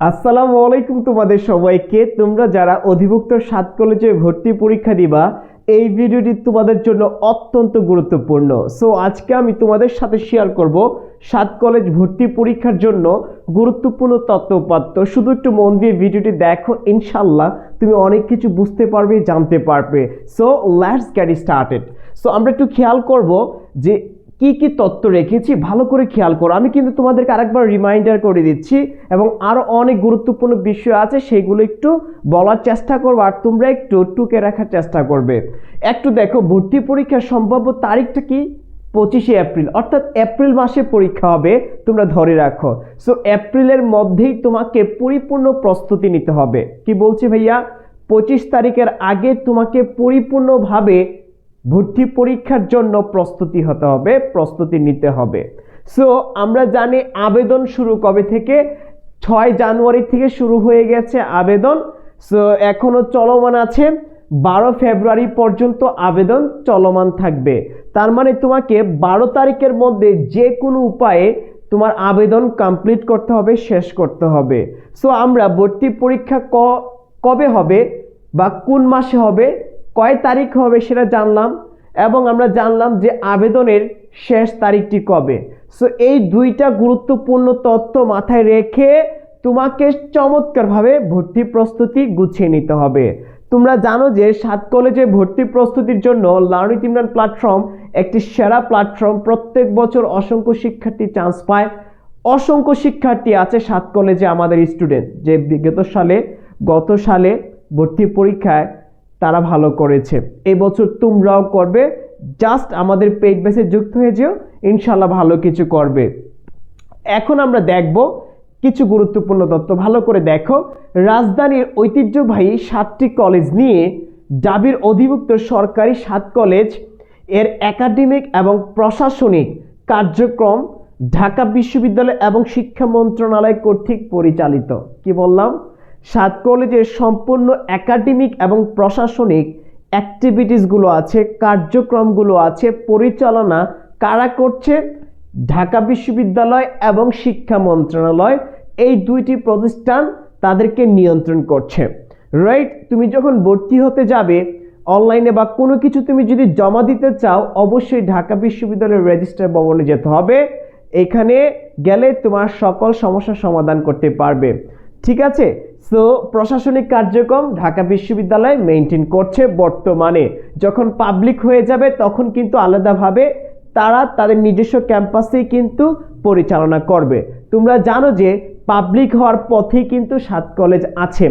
আসসালামু আলাইকুম তোমাদের সবাইকে। তোমরা যারা অধিভুক্ত সাত কলেজে ভর্তি পরীক্ষা দিবা, এই ভিডিওটি তোমাদের জন্য অত্যন্ত গুরুত্বপূর্ণ। সো আজকে আমি তোমাদের সাথে শেয়ার করব সাত কলেজ ভর্তি পরীক্ষার জন্য গুরুত্বপূর্ণ তত্ত্বপাত্য শুধু একটু মন দিয়ে ভিডিওটি দেখো ইনশাল্লাহ তুমি অনেক কিছু বুঝতে পারবে, জানতে পারবে। So let's get started so আমরা একটু খেয়াল করব যে কি কি তত্ত্ব রেখেছি, ভালো করে খেয়াল করো। আমি কিন্তু তোমাদেরকে আরেকবার রিমাইন্ডার করে দিচ্ছি এবং আরও অনেক গুরুত্বপূর্ণ বিষয় আছে, সেগুলো একটু বলার চেষ্টা করব আর তোমরা একটু টুকে রাখার চেষ্টা করবে। একটু দেখো, ভর্তি পরীক্ষার সম্ভাব্য তারিখটা কি? পঁচিশে এপ্রিল, অর্থাৎ এপ্রিল মাসে পরীক্ষা হবে, তোমরা ধরে রাখো। সো এপ্রিলের মধ্যেই তোমাকে পরিপূর্ণ প্রস্তুতি নিতে হবে। কি বলছি ভাইয়া? পঁচিশ তারিখের আগে তোমাকে পরিপূর্ণভাবে ভর্তি পরীক্ষার জন্য প্রস্তুতি হতে হবে, প্রস্তুতি নিতে হবে। সো আমরা জানি আবেদন শুরু কবে থেকে? ছয় জানুয়ারি থেকে শুরু হয়ে গেছে আবেদন। সো এখনও চলমান আছে। বারো ফেব্রুয়ারি পর্যন্ত আবেদন চলমান থাকবে। তার মানে তোমাকে বারো তারিখের মধ্যে যে কোনো উপায়ে তোমার আবেদন কমপ্লিট করতে হবে, শেষ করতে হবে। সো আমরা ভর্তি পরীক্ষা ক, কবে হবে বা কোন মাসে হবে কয় তারিখ হবে সেটা জানলাম এবং আমরা জানলাম যে আবেদনের শেষ তারিখটি কবে। সো এই দুইটা গুরুত্বপূর্ণ তথ্য মাথায় রেখে তোমাকে চমৎকারভাবে ভর্তি প্রস্তুতি গুছিয়ে নিতে হবে। তোমরা জানো যে সাত কলেজে ভর্তি প্রস্তুতির জন্য লার্নিং ইমরান প্ল্যাটফর্ম একটি সেরা প্ল্যাটফর্ম। প্রত্যেক বছর অসংখ্য শিক্ষার্থী চান্স পায়। অসংখ্য শিক্ষার্থী আছে সাত কলেজে আমাদের স্টুডেন্ট যে বিগত সালে, গত সালে ভর্তি পরীক্ষায় তারা ভালো করেছে। এই বছর তোমরাও করবে। জাস্ট আমাদের পেইড বেসে যুক্ত হয়ে যেও। ইনশাল্লাহ ভালো কিছু করবে। এখন আমরা দেখব কিছু গুরুত্বপূর্ণ তথ্য। ভালো করে দেখো, রাজধানীর ঐতিহ্যবাহী সাতটি কলেজ নিয়ে ডাবির অধিভুক্ত সরকারি সাত কলেজের একাডেমিক এবং প্রশাসনিক কার্যক্রম ঢাকা বিশ্ববিদ্যালয় এবং শিক্ষা মন্ত্রণালয় কর্তৃক পরিচালিত। কি বললাম? সাত কলেজের সম্পূর্ণ একাডেমিক এবং প্রশাসনিক অ্যাক্টিভিটিসগুলো আছে, কার্যক্রমগুলো আছে, পরিচালনা কারা করছে? ঢাকা বিশ্ববিদ্যালয় এবং শিক্ষা মন্ত্রণালয় এই দুইটি প্রতিষ্ঠান তাদেরকে নিয়ন্ত্রণ করছে। রাইট তুমি যখন ভর্তি হতে যাবে অনলাইনে বা কোনো কিছু তুমি যদি জমা দিতে চাও, অবশ্যই ঢাকা বিশ্ববিদ্যালয়ের রেজিস্টার ভবনে যেতে হবে। এখানে গেলে তোমার সকল সমস্যার সমাধান করতে পারবে। ঠিক আছে? সো প্রশাসনিক কার্যক্রম ঢাকা বিশ্ববিদ্যালয় মেনটেন করছে বর্তমানে। যখন পাবলিক হয়ে যাবে, তখন কিন্তু আলাদাভাবে তারা তাদের নিজস্ব ক্যাম্পাসেই কিন্তু পরিচালনা করবে। তোমরা জানো যে পাবলিক হওয়ার পথেই কিন্তু সাত কলেজ আছে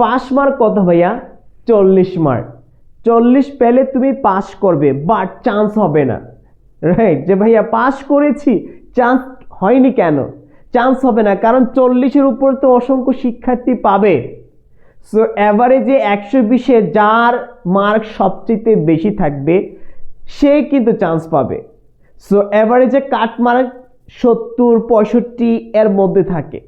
পাস মার্ক কত ভাইয়া? চল্লিশ মার্ক চল্লিশ পেলে তুমি পাস করবে বাট চান্স হবে না। রাইট যে ভাইয়া পাস করেছি চান্স হয়নি কেন? চান্স হবে না, কারণ চল্লিশের উপর তো অসংখ্য শিক্ষার্থী পাবে। সো অ্যাভারেজে একশো বিশে যার মার্ক সবচেয়ে বেশি থাকবে, সে কিন্তু চান্স পাবে। সো অ্যাভারেজে কাট মার্ক সত্তর, পঁয়ষট্টি এর মধ্যে থাকে।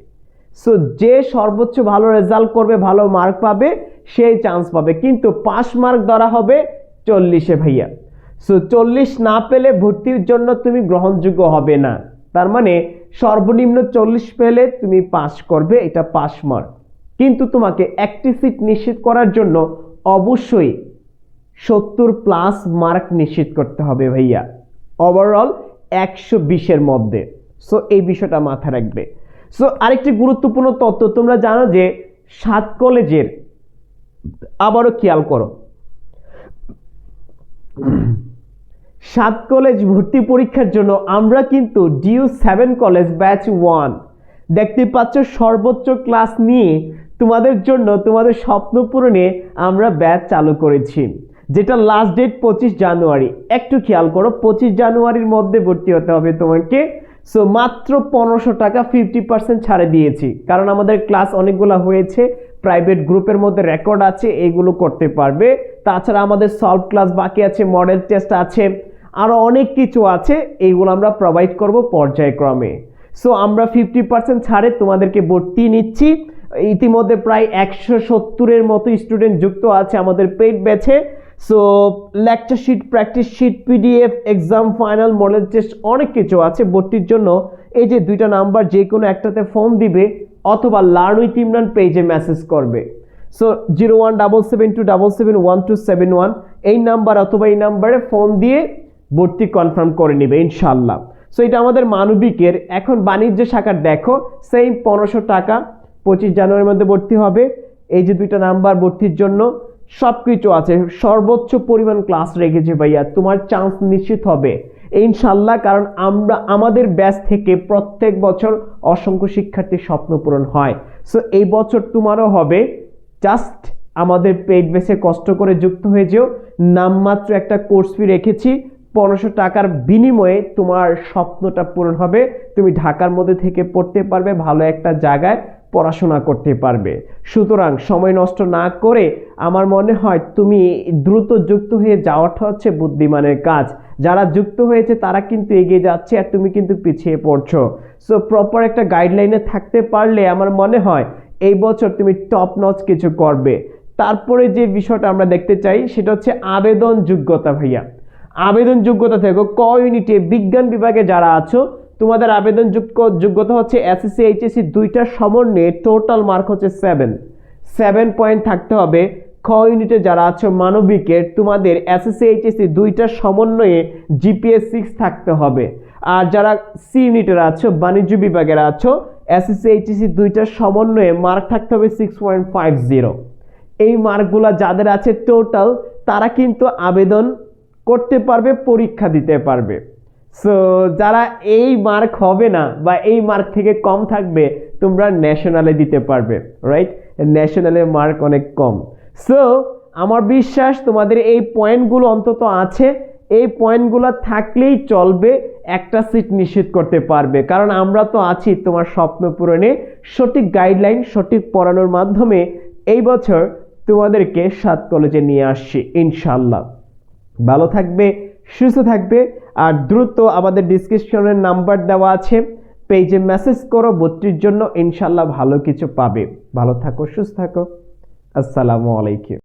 সো যে সর্বোচ্চ ভালো রেজাল্ট করবে, ভালো মার্ক পাবে সেই চান্স পাবে। কিন্তু পাস মার্ক ধরা হবে চল্লিশে ভাইয়া। সো চল্লিশ না পেলে ভর্তির জন্য তুমি গ্রহণযোগ্য হবে না। তার মানে সর্বনিম্ন চল্লিশ পেলে তুমি পাস করবে, এটা পাস মার্ক। কিন্তু তোমাকে একটি সিট নিশ্চিত করার জন্য অবশ্যই সত্তর প্লাস মার্ক নিশ্চিত করতে হবে ভাইয়া। ওভারঅল একশো বিশের মধ্যে। সো এই বিষয়টা মাথায় রাখবে। সো আরেকটি গুরুত্বপূর্ণ তথ্য তোমরা জানো যে সাত কলেজের, আবারও খেয়াল করো সাত কলেজ ভর্তি পরীক্ষার জন্য আমরা কিন্তু DU seven college batch one দেখতে পাচ্ছ সর্বোচ্চ ক্লাস নিয়ে তোমাদের জন্য তোমাদের স্বপ্ন পূরণে আমরা ব্যাচ চালু করেছি, যেটা লাস্ট ডেট পঁচিশ জানুয়ারি। একটু খেয়াল করো, পঁচিশ জানুয়ারির মধ্যে ভর্তি হতে হবে তোমাকে। সো মাত্র পনেরোশো টাকা ফিফটি পার্সেন্ট ছাড়ে দিয়েছি। কারণ আমাদের ক্লাস অনেকগুলো হয়েছে প্রাইভেট গ্রুপের মধ্যে রেকর্ড আছে এইগুলো করতে পারবে। তাছাড়া আমাদের সলভ ক্লাস বাকি আছে মডেল টেস্ট আছে। আরও অনেক কিছু আছে, এইগুলো আমরা প্রোভাইড করব পর্যায়ক্রমে। সো আমরা ফিফটি পার্সেন্ট ছাড়ে তোমাদেরকে ভর্তি নিচ্ছি। ইতিমধ্যে প্রায় একশো সত্তরের মতো স্টুডেন্ট যুক্ত আছে আমাদের পেইড ব্যাচে so lecture sheet practice sheet PDF exam final model test অনেক কিছু আছে ভর্তির জন্য। এই যে দুইটা নাম্বার যে কোনো একটাতে ফোন দিবে অথবা লার্ন উইথ ইমরান পেজে মেসেজ করবে। So zero one double seven two double seven one two seven one এই নাম্বার অথবা এই নাম্বারে ফোন দিয়ে ভর্তি কনফার্ম করে নেবে ইনশাল্লাহ সো এটা আমাদের মানবিকের, এখন বাণিজ্য শাখার দেখো সেম পনেরোশো টাকা, পঁচিশ জানুয়ারির মধ্যে ভর্তি হবে। এই যে দুইটা নাম্বার ভর্তির জন্য সব কিছু আছে। সর্বোচ্চ পরিমাণ ক্লাস রেখেছে ভাইয়া, তোমার চান্স নিশ্চিত হবে। ইনশাল্লাহ কারণ আমরা, আমাদের ব্যাচ থেকে প্রত্যেক বছর অসংখ্য শিক্ষার্থীর স্বপ্ন পূরণ হয়। সো এই বছর তোমারও হবে জাস্ট আমাদের পেইড বেসে কষ্ট করে যুক্ত হয়ে যেও। নামমাত্র একটা কোর্স ফি রেখেছি পনেরোশো টাকার বিনিময়ে তোমার স্বপ্নটা পূরণ হবে। তুমি ঢাকার মধ্যে থেকে পড়তে পারবে, ভালো একটা জায়গায় পড়াশোনা করতে পারবে। সুতরাং সময় নষ্ট না করে আমার মনে হয় তুমি দ্রুত যুক্ত হয়ে যাওয়াটা হচ্ছে বুদ্ধিমানের কাজ। যারা যুক্ত হয়েছে তারা কিন্তু এগিয়ে যাচ্ছে আর তুমি কিন্তু পিছিয়ে পড়ছো। সো প্রপার একটা গাইডলাইনে থাকতে পারলে আমার মনে হয় এই বছর তুমি টপ নচ কিছু করবে। তারপরে যে বিষয়টা আমরা দেখতে চাই, সেটা হচ্ছে আবেদন যোগ্যতা ভাইয়া। আবেদন যোগ্যতা থেকে ক ইউনিটে বিজ্ঞান বিভাগে যারা আছো, তোমাদের আবেদন যোগ্য যোগ্যতা হচ্ছে এসএসসি এইচএসসি দুইটার সমন্বয়ে টোটাল মার্ক হচ্ছে সেভেন সেভেন পয়েন্ট থাকতে হবে খ ইউনিটে যারা আছো মানবিকের, তোমাদের এসএসসি এইচএসসি দুইটার সমন্বয়ে জিপিএস সিক্স থাকতে হবে। আর যারা সি ইউনিটের আছো, বাণিজ্য বিভাগের আছো এসএসসি এইচএসসি দুইটার সমন্বয়ে মার্ক থাকতে হবে সিক্স পয়েন্ট ফাইভ জিরো এই মার্কগুলো যাদের আছে টোটাল তারা কিন্তু আবেদন করতে পারবে, পরীক্ষা দিতে পারবে। সো যারা এই মার্ক হবে না বা এই মার্ক থেকে কম থাকবে, তোমরা ন্যাশনালে দিতে পারবে রাইট ন্যাশনালে মার্ক অনেক কম। সো আমার বিশ্বাস তোমাদের এই পয়েন্টগুলো অন্তত আছে। এই পয়েন্টগুলো থাকলেই চলবে, একটা সিট নিশ্চিত করতে পারবে। কারণ আমরা তো আছি তোমার স্বপ্ন পূরণে। সঠিক গাইডলাইন সঠিক পড়ানোর মাধ্যমে এই বছর তোমাদেরকে সাত কলেজে নিয়ে আসছি ইনশাল্লাহ ভালো থাকবে, সুস্থ থাকবে। আর দ্রুত আমাদের ডিসক্রিপশনের নাম্বার দেওয়া আছে। পেজে মেসেজ করো ভর্তির জন্য ইনশাল্লাহ ভালো কিছু পাবে। ভালো থাকো, সুস্থ থাকো। আসসালামু আলাইকুম।